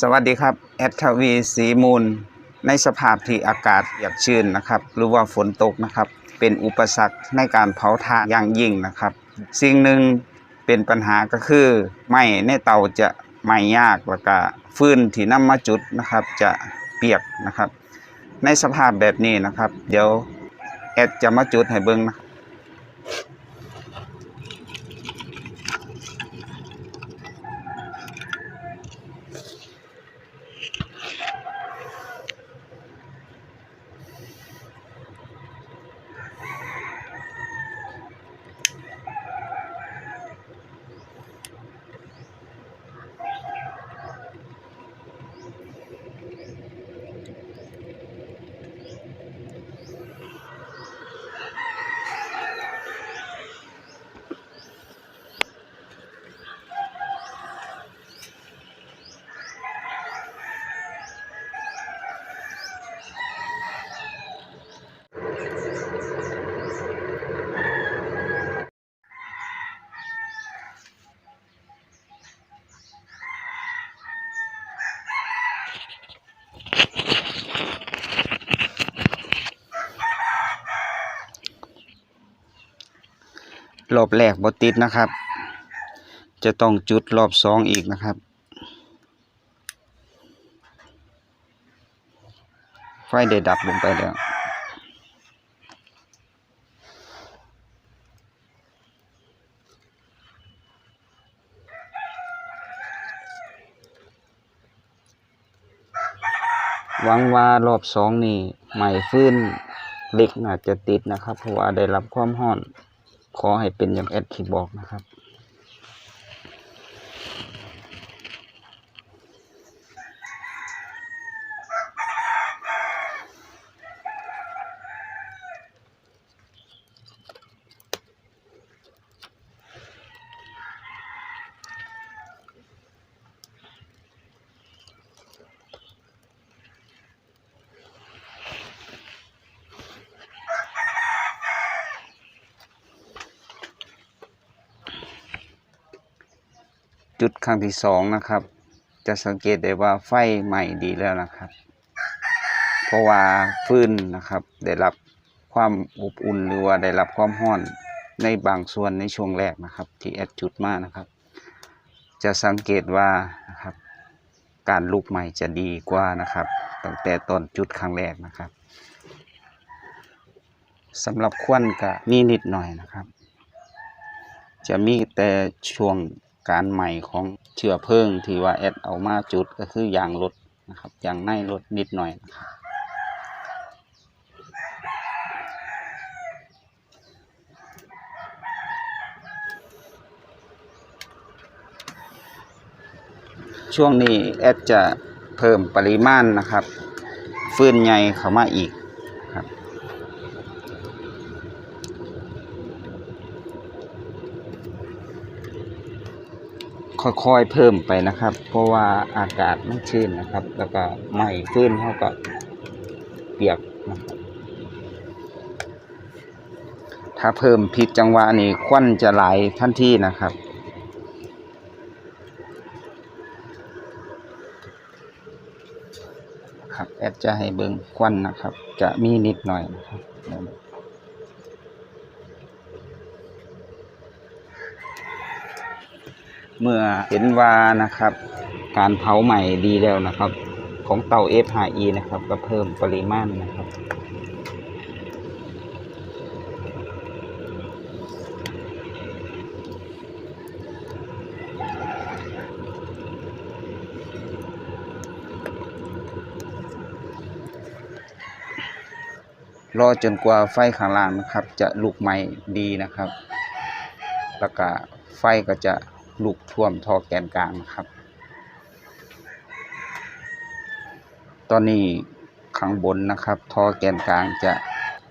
สวัสดีครับแอดทวีสีมูล ในสภาพที่อากาศเปียกชื้นนะครับ หรือว่าฝนตกนะครับ เป็นอุปสรรคในการเผาถ่านอย่างยิ่งนะครับ สิ่งหนึ่งเป็นปัญหาก็คือไหม้ในเตาจะไหม้ยากแล้วก็ฟืนที่นำมาจุดนะครับ จะเปียกนะครับ ในสภาพแบบนี้นะครับ เดี๋ยวแอดจะมาจุดให้เบิ่งนะ รอบแรกบ่ติดนะครับ จะต้องจุดรอบสองอีกนะครับ ไฟได้ดับลงไปแล้วหวังว่ารอบสองนี่ใหม่ฟื้นเหล็กน่าจะติดนะครับ เพราะว่าได้รับความร้อน ขอให้เป็นอย่างแอดที่บอกนะครับ จุดครั้งที่สองนะครับ จะสังเกตได้ว่าไฟใหม่ดีแล้วนะครับ เพราะว่าฟืนนะครับ ได้รับความอบอุ่นหรือว่าได้รับความร้อนในบางส่วนในช่วงแรกนะครับ ที่แอดจุดมากนะครับ จะสังเกตว่านะครับ การลุกใหม่จะดีกว่านะครับตั้งแต่ตอนจุดครั้งแรกนะครับสำหรับควันก็มีนิดหน่อยนะครับ จะมีแต่ช่วง การใหม่ของเชื้อเพลิงที่ว่าแอดเอามาจุดก็คือยางรถนะครับยางในรถนิดหน่อยนะครับช่วงนี้แอดจะเพิ่มปริมาณนะครับ ฟื้นใหญ่เข้ามาอีกครับ ค่อยๆเพิ่มไปนะครับ เพราะว่าอากาศไมันชื้นนะครับ แล้วก็ไม้ฟื้นเขาก็เปียกนะครับถ้าเพิ่มผิดจังหวะนี่ควันจะไหลทันทีนะครับ ครับแอดจะให้เบิ่งควันนะครับ จะมีนิดหน่อยนะครับ เมื่อเห็นว่านะครับ การเผาใหม่ดีแล้วนะครับ ของเตา F5E นะครับ ก็เพิ่มปริมาณนะครับรอจนกว่าไฟข้างล่างนะครับ จะลุกไหม้ดีนะครับ แล้วก็ไฟก็จะ ลุกท่วมท่อแกนกลางนะครับ ตอนนี้ข้างบนนะครับท่อแกนกลางจะ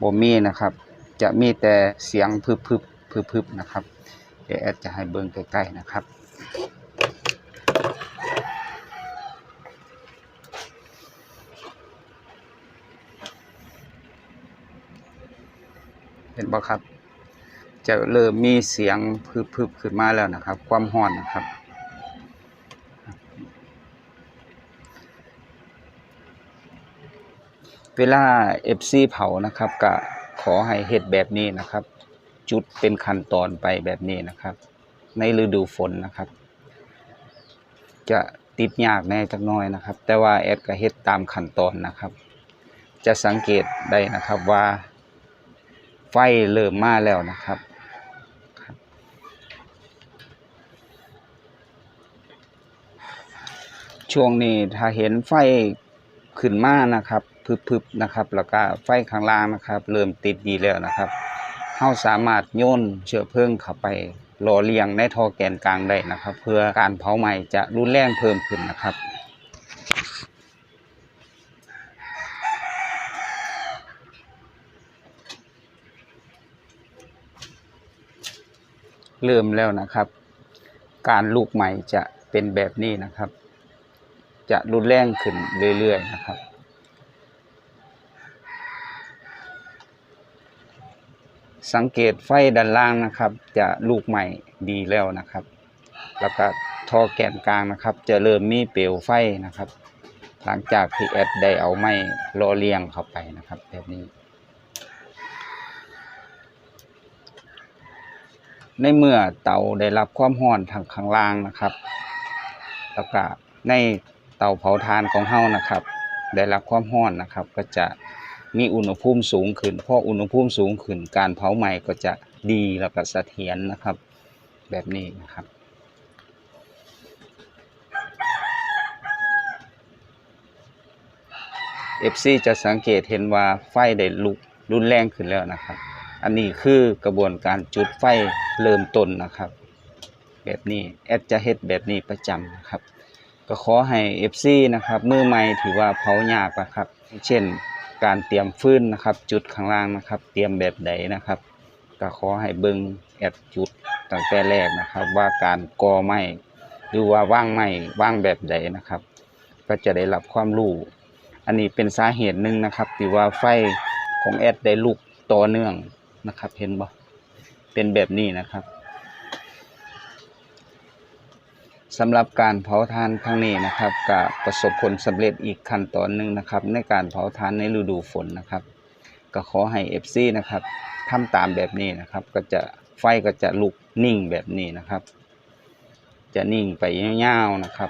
บ่มีนะครับ จะมีแต่เสียงพึบพึบพึบพึบนะครับ เดี๋ยวแอดจะให้เบิ่งใกล้ๆนะครับเห็นบ่ครับ จะเริ่มมีเสียงพึบพึบขึ้นมาแล้วนะครับ ความห่อนนะครับ เวลา FC เผานะครับก็ขอให้เห็ดแบบนี้นะครับ จุดเป็นขั้นตอนไปแบบนี้นะครับ ในฤดูฝนนะครับ จะติดยากแน่จักน้อยนะครับ แต่ว่าแอดก็เฮ็ดตามขั้นตอนนะครับ จะสังเกตได้นะครับว่าไฟเริ่มมาแล้วนะครับ ช่วงนี้ถ้าเห็นไฟขึ้นมานะครับพึบๆนะครับแล้วก็ไฟข้างล่างนะครับ เริ่มติดดีแล้วนะครับเฮาสามารถโยนเชื้อเพลิงเข้าไปหล่อเลี้ยงในท่อแกนกลางได้นะครับ เพื่อการเผาไหม้จะรุนแรงเพิ่มขึ้นนะครับเริ่มแล้วนะครับ การลูกใหม่จะเป็นแบบนี้นะครับ จะรุนแรงขึ้นเรื่อยๆนะครับ สังเกตไฟด้านล่างนะครับ จะลูกใหม่ดีแล้วนะครับ แล้วก็ท่อแกนกลางนะครับ จะเริ่มมีเปลวไฟนะครับ หลังจากที่แอดได้เอาไม้รอเลียงเข้าไปนะครับแบบนี้ ในเมื่อเตาได้รับความร้อนทางข้างล่างนะครับ แล้วก็ในาเผาถ่านของเฮานะครับ ได้รับความร้อนนะครับ ก็จะมีอุณหภูมิสูงขึ้นเพราะอุณหภูมิสูงขึ้น การเผาไหม้ก็จะดีแล้วก็เสถียรนะครับ แบบนี้นะครับ FC จะสังเกตเห็นว่าไฟได้ลุกรุนแรงขึ้นแล้วนะครับ อันนี้คือกระบวนการจุดไฟเริ่มต้นนะครับ แบบนี้แอดจะเฮ็ดแบบนี้ประจำนะครับ ก็ขอให้ FC นะครับมือใหม่ถือว่าเผายากนะครับ เช่นการเตรียมฟื้นนะครับ จุดข้างล่างนะครับ เตรียมแบบใดนะครับ ก็ขอให้เบิ่งแอดจุดตั้งแต่แรกนะครับ ว่าการก่อไม้หรือว่าว่างไม้ว่างแบบใดนะครับ ก็จะได้รับความรู้อันนี้เป็นสาเหตุหนึ่งนะครับที่ว่าไฟของแอดได้ลุกต่อเนื่องนะครับ เห็นบ่เป็นแบบนี้นะครับ สำหรับการเผาทานครั้งนี้นะครับก็ประสบผลสำเร็จอีกขั้นตอนหนึ่งนะครับ ในการเผาทานในฤดูฝนนะครับ ก็ขอให้ FC นะครับทำตามแบบนี้นะครับ ก็จะไฟก็จะลุกนิ่งแบบนี้นะครับ จะนิ่งไปยาวๆนะครับ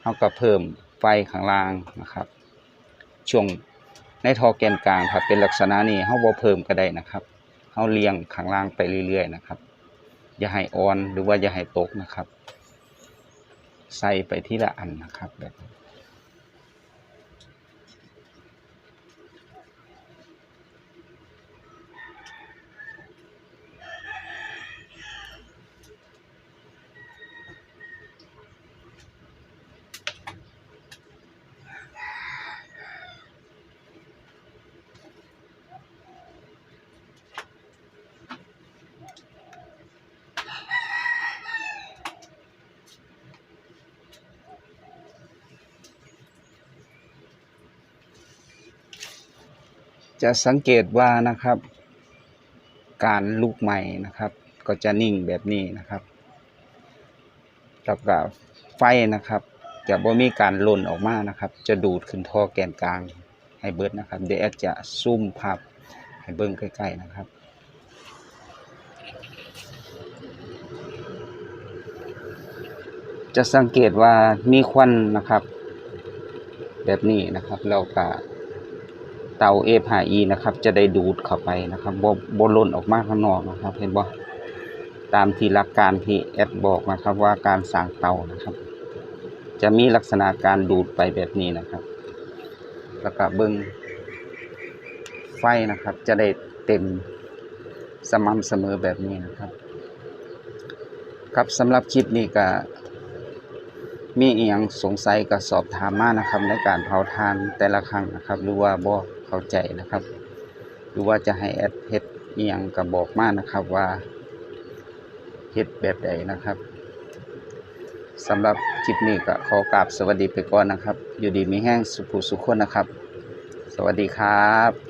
เท่ากับเพิ่มไฟข้างล่างนะครับ ช่วงในทอแกนกลางครับเป็นลักษณะนี้เฮาบ่เพิ่มก็ได้นะครับเฮาเลี้ยงข้างล่างไปเรื่อยๆนะครับ อย่าให้อ่อนหรือว่าอย่าให้ตกนะครับ ใส่ไปทีละอันนะครับแบบนี้ จะสังเกตว่านะครับ การลุกใหม่นะครับ ก็จะนิ่งแบบนี้นะครับแล้วก็ไฟนะครับ จะบ่มีการหล่นออกมานะครับ จะดูดขึ้นท่อแกนกลางให้เบิดนะครับเดี๋ยวแอดจะซูมภาพให้เบิ่งใกล้ๆนะครับจะสังเกตว่ามีควันนะครับ แบบนี้นะครับแล้วก็ เตา F5E นะครับ จะได้ดูดเข้าไปนะครับบบ่หล่นออกมาข้างนอกนะครับ เห็นบ่ตามที่หลักการที่แอดบอกนะครับว่าการสร้างเตานะครับ จะมีลักษณะการดูดไปแบบนี้นะครับ แล้วก็เบิ่งไฟนะครับ จะได้เต็มสม่ำเสมอแบบนี้นะครับ ครับสำหรับคลิปนี้ก็มีเอียงสงสัยก็สอบถามมานะครับ ในการเผาทานแต่ละครั้งนะครับ หรือว่าบ่ เข้าใจนะครับ หรือว่าจะให้แอดเฮ็ดอียังกับอกมากนะครับว่าเฮ็ดแบบใดนะครับสำหรับคลิปนี้ก็ขอกราบสวัสดีไปก่อนนะครับ อยู่ดีมีแห้งสุขสุขคนนะครับ สวัสดีครับ